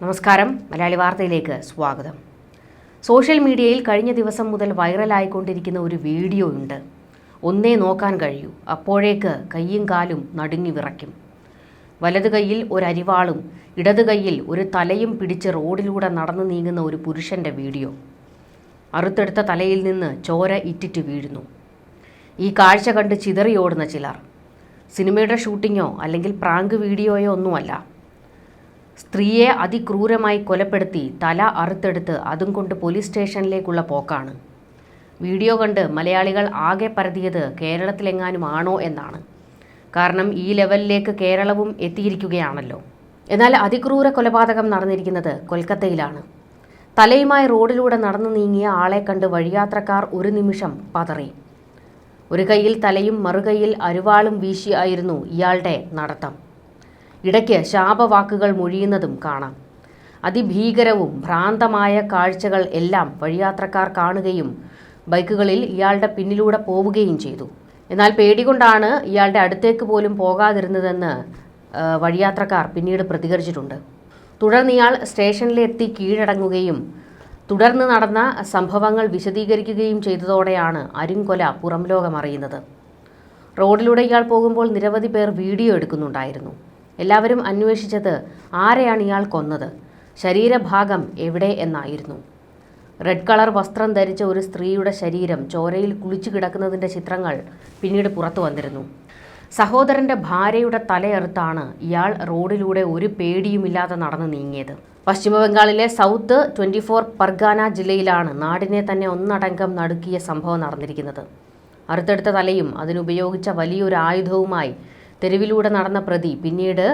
നമസ്കാരം. മലയാളി വാർത്തയിലേക്ക് സ്വാഗതം. സോഷ്യൽ മീഡിയയിൽ കഴിഞ്ഞ ദിവസം മുതൽ വൈറലായിക്കൊണ്ടിരിക്കുന്ന ഒരു വീഡിയോ ഉണ്ട്. ഒന്നേ നോക്കാൻ കഴിയൂ. അപ്പോഴേക്ക് കയ്യും കാലും നടുങ്ങി വിറയ്ക്കും. വലത് കൈയിൽ ഒരരിവാളും ഇടത് കൈയിൽ ഒരു തലയും പിടിച്ച് റോഡിലൂടെ നടന്നു നീങ്ങുന്ന ഒരു പുരുഷന്റെ വീഡിയോ. അറുത്തെടുത്ത തലയിൽ നിന്ന് ചോര ഇറ്റിറ്റ് വീഴുന്നു. ഈ കാഴ്ച കണ്ട് ചിതറിയോടുന്ന ചിലർ. സിനിമയുടെ ഷൂട്ടിങ്ങോ അല്ലെങ്കിൽ പ്രാങ്ക് വീഡിയോയോ ഒന്നുമല്ല. സ്ത്രീയെ അതിക്രൂരമായി കൊലപ്പെടുത്തി തല അറുത്തെടുത്ത് അതും കൊണ്ട് പോലീസ് സ്റ്റേഷനിലേക്കുള്ള പോക്കാണ്. വീഡിയോ കണ്ട് മലയാളികൾ ആകെ പരതിയത് കേരളത്തിലെങ്ങാനും ആണോ എന്നാണ്. കാരണം ഈ ലെവലിലേക്ക് കേരളവും എത്തിയിരിക്കുകയാണല്ലോ. എന്നാൽ അതിക്രൂര കൊലപാതകം നടന്നിരിക്കുന്നത് കൊൽക്കത്തയിലാണ്. തലയുമായി റോഡിലൂടെ നടന്നു നീങ്ങിയ ആളെ കണ്ട് വഴിയാത്രക്കാർ ഒരു നിമിഷം പതറി. ഒരു കൈയിൽ തലയും മറുകൈയിൽ അരുവാളും വീശിയായിരുന്നു ഇയാളുടെ നടത്തം. ഇടയ്ക്ക് ശാപവാക്കുകൾ മൊഴിയുന്നതും കാണാം. അതിഭീകരവും ഭ്രാന്തമായ കാഴ്ചകൾ എല്ലാം വഴിയാത്രക്കാർ കാണുകയും ബൈക്കുകളിൽ ഇയാളുടെ പിന്നിലൂടെ പോവുകയും ചെയ്തു. എന്നാൽ പേടികൊണ്ടാണ് ഇയാളുടെ അടുത്തേക്ക് പോലും പോകാതിരുന്നതെന്ന് വഴിയാത്രക്കാർ പിന്നീട് പ്രതികരിച്ചിട്ടുണ്ട്. തുടർന്ന് ഇയാൾ സ്റ്റേഷനിലെത്തി കീഴടങ്ങുകയും തുടർന്ന് നടന്ന സംഭവങ്ങൾ വിശദീകരിക്കുകയും ചെയ്തതോടെയാണ് അരുംകൊല പുറംലോകമറിയുന്നത്. റോഡിലൂടെ ഇയാൾ പോകുമ്പോൾ നിരവധി പേർ വീഡിയോ എടുക്കുന്നുണ്ടായിരുന്നു. എല്ലാവരും അന്വേഷിച്ചത് ആരെയാണ് ഇയാൾ കൊന്നത്? ശരീരഭാഗം എവിടെ എന്നായിരുന്നു? റെഡ് കളർ വസ്ത്രം ധരിച്ച ഒരു സ്ത്രീയുടെ ശരീരം ചോരയിൽ കുളിച്ചു കിടക്കുന്നതിന്റെ ചിത്രങ്ങൾ പിന്നീട് പുറത്തു വന്നിരുന്നു. സഹോദരന്റെ ഭാര്യയുടെ തലയെറുത്താണ് ഇയാൾ റോഡിലൂടെ ഒരു പേടിയുമില്ലാതെ നടന്നു നീങ്ങിയത്. പശ്ചിമബംഗാളിലെ സൗത്ത് ട്വന്റി ഫോർ പർഗാന ജില്ലയിലാണ് നാടിനെ തന്നെ ഒന്നടങ്കം നടുക്കിയ സംഭവം നടന്നിരിക്കുന്നത്. അറുത്തെടുത്ത തലയും അതിനുപയോഗിച്ച വലിയൊരു ആയുധവുമായി തെരുവിലൂടെ നടന്ന പ്രതി പിന്നീട്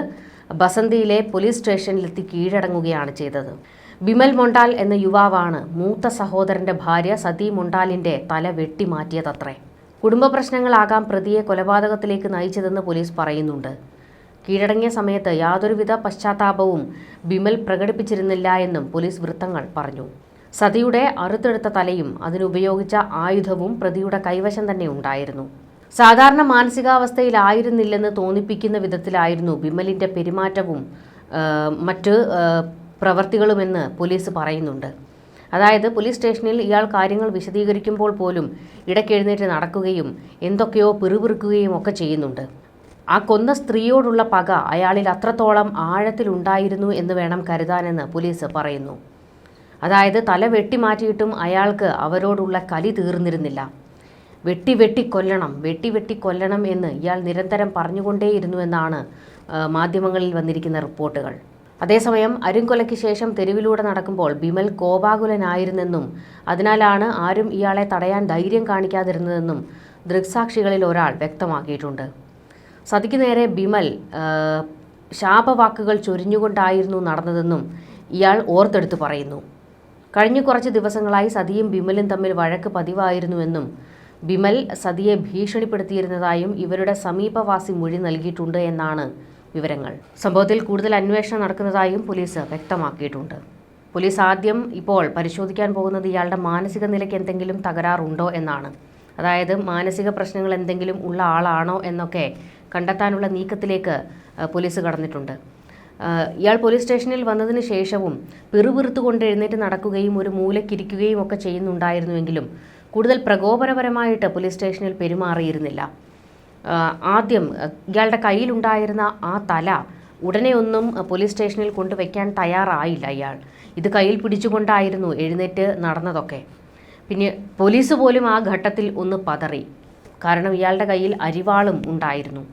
ബസന്തിയിലെ പോലീസ് സ്റ്റേഷനിലെത്തി കീഴടങ്ങുകയാണ് ചെയ്തത്. ബിമൽ മൊണ്ടാൽ എന്ന യുവാവാണ് മൂത്ത സഹോദരന്റെ ഭാര്യ സതി മൊണ്ടാലിന്റെ തല വെട്ടിമാറ്റിയതത്രേ കുടുംബ പ്രശ്നങ്ങളാകാം പ്രതിയെ കൊലപാതകത്തിലേക്ക് നയിച്ചതെന്ന് പോലീസ് പറയുന്നുണ്ട്. കീഴടങ്ങിയ സമയത്ത് യാതൊരുവിധ പശ്ചാത്താപവും ബിമൽ പ്രകടിപ്പിച്ചിരുന്നില്ല എന്നും പോലീസ് വൃത്തങ്ങൾ പറഞ്ഞു. സതിയുടെ അറുത്തെടുത്ത തലയും അതിനുപയോഗിച്ച ആയുധവും പ്രതിയുടെ കൈവശം തന്നെ ഉണ്ടായിരുന്നു. സാധാരണ മാനസികാവസ്ഥയിലായിരുന്നില്ലെന്ന് തോന്നിപ്പിക്കുന്ന വിധത്തിലായിരുന്നു ബിമലിന്റെ പെരുമാറ്റവും മറ്റ് പ്രവർത്തികളുമെന്ന് പോലീസ് പറയുന്നുണ്ട്. അതായത് പോലീസ് സ്റ്റേഷനിൽ ഇയാൾ കാര്യങ്ങൾ വിശദീകരിക്കുമ്പോൾ പോലും ഇടയ്ക്കെഴുന്നേറ്റ് നടക്കുകയും എന്തൊക്കെയോ പിറുപിറുക്കുകയും ഒക്കെ ചെയ്യുന്നുണ്ട്. ആ കൊന്ന സ്ത്രീയോടുള്ള പക അയാളിൽ അത്രത്തോളം ആഴത്തിലുണ്ടായിരുന്നു എന്ന് വേണം കരുതാനെന്ന് പോലീസ് പറയുന്നു. അതായത് തല വെട്ടിമാറ്റിയിട്ടും അയാൾക്ക് അവരോടുള്ള കലി തീർന്നിരുന്നില്ല. വെട്ടി വെട്ടി കൊല്ലണം വെട്ടി വെട്ടി കൊല്ലണം എന്ന് ഇയാൾ നിരന്തരം പറഞ്ഞുകൊണ്ടേയിരുന്നുവെന്നാണ് മാധ്യമങ്ങളിൽ വന്നിരിക്കുന്ന റിപ്പോർട്ടുകൾ. അതേസമയം അരുംകൊലയ്ക്ക് ശേഷം തെരുവിലൂടെ നടക്കുമ്പോൾ ബിമൽ കോപാകുലനായിരുന്നെന്നും അതിനാലാണ് ആരും ഇയാളെ തടയാൻ ധൈര്യം കാണിക്കാതിരുന്നതെന്നും ദൃക്സാക്ഷികളിൽ ഒരാൾ വ്യക്തമാക്കിയിട്ടുണ്ട്. സതിക്ക് നേരെ ബിമൽ ശാപവാക്കുകൾ ചൊരിഞ്ഞുകൊണ്ടായിരുന്നു നടന്നതെന്നും ഇയാൾ ഓർത്തെടുത്ത് പറയുന്നു. കഴിഞ്ഞ കുറച്ച് ദിവസങ്ങളായി സതിയും ബിമലും തമ്മിൽ വഴക്ക് പതിവായിരുന്നുവെന്നും ബിമൽ സതിയെ ഭീഷണിപ്പെടുത്തിയിരുന്നതായും ഇവരുടെ സമീപവാസി മൊഴി നൽകിയിട്ടുണ്ട് എന്നാണ് വിവരങ്ങൾ. സംഭവത്തിൽ കൂടുതൽ അന്വേഷണം നടക്കുന്നതായും പോലീസ് വ്യക്തമാക്കിയിട്ടുണ്ട്. പോലീസ് ആദ്യം ഇപ്പോൾ പരിശോധിക്കാൻ പോകുന്നത് ഇയാളുടെ മാനസിക നിലയ്ക്ക് എന്തെങ്കിലും തകരാറുണ്ടോ എന്നാണ്. അതായത് മാനസിക പ്രശ്നങ്ങൾ എന്തെങ്കിലും ഉള്ള ആളാണോ എന്നൊക്കെ കണ്ടെത്താനുള്ള നീക്കത്തിലേക്ക് പോലീസ് കടന്നിട്ടുണ്ട്. ഇയാൾ പോലീസ് സ്റ്റേഷനിൽ വന്നതിന് ശേഷവും പിറുപിറുത്തുകൊണ്ട് എഴുന്നേറ്റ് നടക്കുകയും ഒരു മൂലക്കിരിക്കുകയും ഒക്കെ ചെയ്യുന്നുണ്ടായിരുന്നുവെങ്കിലും കൂടുതൽ പ്രകോപനപരമായിട്ട് പോലീസ് സ്റ്റേഷനിൽ പെരുമാറിയിരുന്നില്ല. ആദ്യം ഇയാളുടെ കയ്യിലുണ്ടായിരുന്ന ആ തല ഉടനെ ഒന്നും പോലീസ് സ്റ്റേഷനിൽ കൊണ്ടുവയ്ക്കാൻ തയ്യാറായില്ല ഇയാൾ. ഇത് കയ്യിൽ പിടിച്ചുകൊണ്ടായിരുന്നു എഴുന്നേറ്റ് നടന്നതൊക്കെ. പിന്നെ പോലീസ് പോലും ആ ഘട്ടത്തിൽ ഒന്ന് പതറി. കാരണം ഇയാളുടെ കയ്യിൽ അരിവാളും ഉണ്ടായിരുന്നു.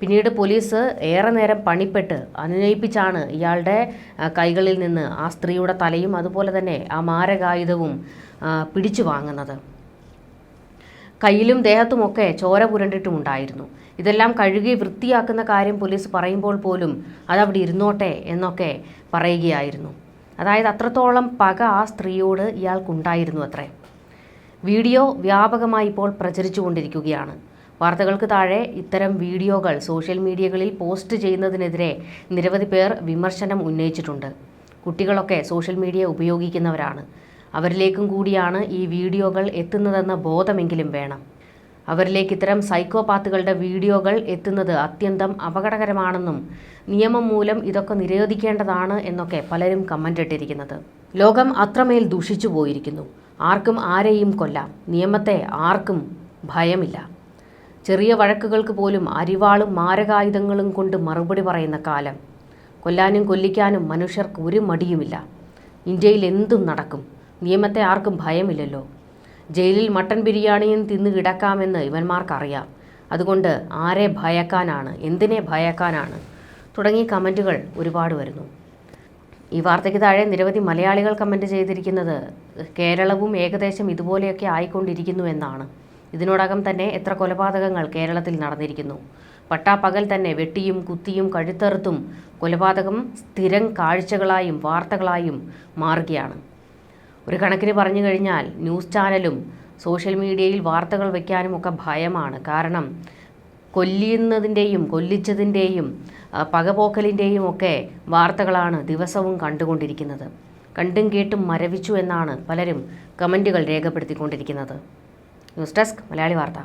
പിന്നീട് പോലീസ് ഏറെ നേരം പണിപ്പെട്ട് അനുനയിപ്പിച്ചാണ് ഇയാളുടെ കൈകളിൽ നിന്ന് ആ സ്ത്രീയുടെ തലയും അതുപോലെ തന്നെ ആ മാരകായുധവും പിടിച്ചു വാങ്ങുന്നത്. കയ്യിലും ദേഹത്തുമൊക്കെ ചോര പുരണ്ടിട്ടുമുണ്ടായിരുന്നു. ഇതെല്ലാം കഴുകി വൃത്തിയാക്കുന്ന കാര്യം പോലീസ് പറയുമ്പോൾ പോലും അതവിടെ ഇരുന്നോട്ടെ എന്നൊക്കെ പറയുകയായിരുന്നു. അതായത് അത്രത്തോളം പക ആ സ്ത്രീയോട് ഇയാൾക്കുണ്ടായിരുന്നു അത്രേ. വീഡിയോ വ്യാപകമായി ഇപ്പോൾ പ്രചരിച്ചുകൊണ്ടിരിക്കുകയാണ്. വാർത്തകൾക്ക് താഴെ ഇത്തരം വീഡിയോകൾ സോഷ്യൽ മീഡിയകളിൽ പോസ്റ്റ് ചെയ്യുന്നതിനെതിരെ നിരവധി പേർ വിമർശനം ഉന്നയിച്ചിട്ടുണ്ട്. കുട്ടികളൊക്കെ സോഷ്യൽ മീഡിയ ഉപയോഗിക്കുന്നവരാണ്. അവരിലേക്കും കൂടിയാണ് ഈ വീഡിയോകൾ എത്തുന്നതെന്ന ബോധമെങ്കിലും വേണം. അവരിലേക്ക് ഇത്തരം സൈക്കോപാത്തുകളുടെ വീഡിയോകൾ എത്തുന്നത് അത്യന്തം അപകടകരമാണെന്നും നിയമം മൂലം ഇതൊക്കെ നിരോധിക്കേണ്ടതാണ് എന്നൊക്കെ പലരും കമന്റ് ഇട്ടിരിക്കുന്നത് ലോകം അത്രമേൽ ദുഷിച്ചു പോയിരിക്കുന്നു. ആർക്കും ആരെയും കൊല്ലാം. നിയമത്തെ ആർക്കും ഭയമില്ല. ചെറിയ വഴക്കുകൾക്ക് പോലും അരിവാളും മാരകായുധങ്ങളും കൊണ്ട് മറുപടി പറയുന്ന കാലം. കൊല്ലാനും കൊല്ലിക്കാനും മനുഷ്യർക്ക് ഒരു മടിയുമില്ല. ഇന്ത്യയിൽ എന്തും നടക്കും. നിയമത്തെ ആർക്കും ഭയമില്ലല്ലോ. ജയിലിൽ മട്ടൻ ബിരിയാണിയും തിന്ന് കിടക്കാമെന്ന് ഇവന്മാർക്കറിയാം. അതുകൊണ്ട് ആരെ ഭയക്കാനാണ് എന്തിനെ ഭയക്കാനാണ്? തുടങ്ങിയ കമന്റുകൾ ഒരുപാട് വരുന്നു. ഈ വാർത്തയ്ക്ക് താഴെ നിരവധി മലയാളികൾ കമന്റ് ചെയ്തിരിക്കുന്നത് കേരളവും ഏകദേശം ഇതുപോലെയൊക്കെ ആയിക്കൊണ്ടിരിക്കുന്നു എന്നാണ്. ഇതിനോടകം തന്നെ എത്ര കൊലപാതകങ്ങൾ കേരളത്തിൽ നടന്നിരിക്കുന്നു. പട്ടാപ്പകൽ തന്നെ വെട്ടിയും കുത്തിയും കഴുത്തറുത്തും കൊലപാതകം സ്ഥിരം കാഴ്ചകളായും വാർത്തകളായും മാറുകയാണ്. ഒരു കണക്കിന് പറഞ്ഞു കഴിഞ്ഞാൽ ന്യൂസ് ചാനലും സോഷ്യൽ മീഡിയയിൽ വാർത്തകൾ വയ്ക്കാനും ഒക്കെ ഭയമാണ്. കാരണം കൊല്ലുന്നതിന്റെയും കൊല്ലിച്ചതിന്റെയും പകപോക്കലിന്റെയും ഒക്കെ വാർത്തകളാണ് ദിവസവും കണ്ടുകൊണ്ടിരിക്കുന്നത്. കണ്ടും കേട്ടും മരവിച്ചു എന്നാണ് പലരും കമന്റുകൾ രേഖപ്പെടുത്തിക്കൊണ്ടിരിക്കുന്നത്. ന്യൂസ് ഡെസ്ക് മലയാളി വാർത്ത.